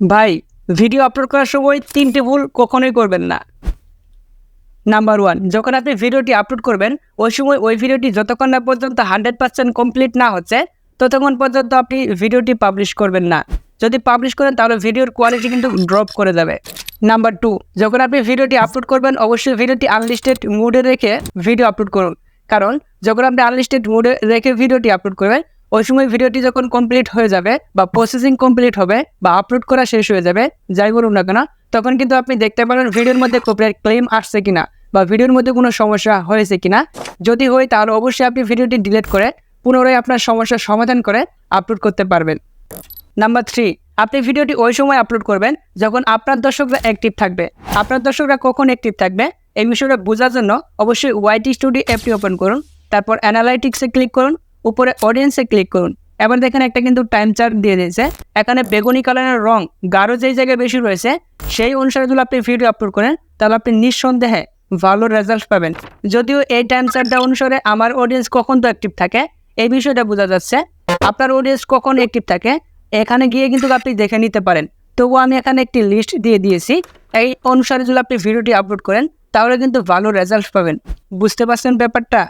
ভাই video upload করার সময় তিনটে ভুল কখনোই করবেন না। নাম্বার ওয়ান যখন আপনি ভিডিওটি আপলোড করবেন, ওই সময় ওই ভিডিওটি যতক্ষণ না পর্যন্ত হান্ড্রেড পার্সেন্ট কমপ্লিট না হচ্ছে, ততক্ষণ পর্যন্ত আপনি ভিডিওটি পাবলিশ করবেন না। যদি পাবলিশ করেন, তাহলে ভিডিওর কোয়ালিটি কিন্তু ড্রপ করে যাবে। নাম্বার টু যখন আপনি ভিডিওটি আপলোড করবেন, অবশ্যই ভিডিওটি আনলিস্টেড মুডে রেখে ভিডিও আপলোড করুন। কারণ, যখন আপনি আনলিস্টেড মুডে রেখে ভিডিওটি আপলোড করবেন ওই সময় ভিডিওটি যখন কমপ্লিট হয়ে যাবে বা প্রসেসিং কমপ্লিট হবে বা আপলোড করা শেষ হয়ে যাবে, যাই বলুন না কেন, তখন কিন্তু আপনি দেখতে পারেন ভিডিওর মধ্যে কপিরাইট ক্লেম আসছে কিনা বা ভিডিওর মধ্যে কোনো সমস্যা হয়েছে কিনা। যদি হয় তাহলে অবশ্যই আপনি ভিডিওটি ডিলিট করে পুনরায় আপনার সমস্যার সমাধান করে আপলোড করতে পারবেন। নাম্বার থ্রি আপনি ভিডিওটি ওই সময় আপলোড করবেন যখন আপনার দর্শকরা অ্যাক্টিভ থাকবে। আপনার দর্শকরা কখন অ্যাক্টিভ থাকবে, এই বিষয়টা বোঝার জন্য অবশ্যই ওয়াইটি স্টুডিও অ্যাপটি ওপেন করুন, তারপর অ্যানালাইটিক্সে ক্লিক করুন উপরে অডিয়েন্সে ক্লিক করুন। এবার দেখেন একটা কিন্তু টাইম চার্ট দিয়ে দিয়েছে। এখানে বেগুনি কালারের রং, গাঢ় যেই জায়গায় বেশি রয়েছে, সেই অনুসারে যদি আপনি ভিডিও আপলোড করেন, তাহলে আপনি নিঃসন্দেহে ভালো রেজাল্ট পাবেন। যদিও এই টাইম চার্টটা অনুসারে আমার অডিয়েন্স কখন তো অ্যাক্টিভ থাকে, এই বিষয়টা বোঝা যাচ্ছে। আপনার অডিয়েন্স কখন অ্যাক্টিভ থাকে, এখানে গিয়ে কিন্তু আপনি দেখে নিতে পারেন। তবুও আমি এখানে একটি লিস্ট দিয়ে দিয়েছি। এই অনুসারে যদি আপনি ভিডিওটি আপলোড করেন, তাহলে কিন্তু ভালো রেজাল্ট পাবেন। বুঝতে পারছেন ব্যাপারটা?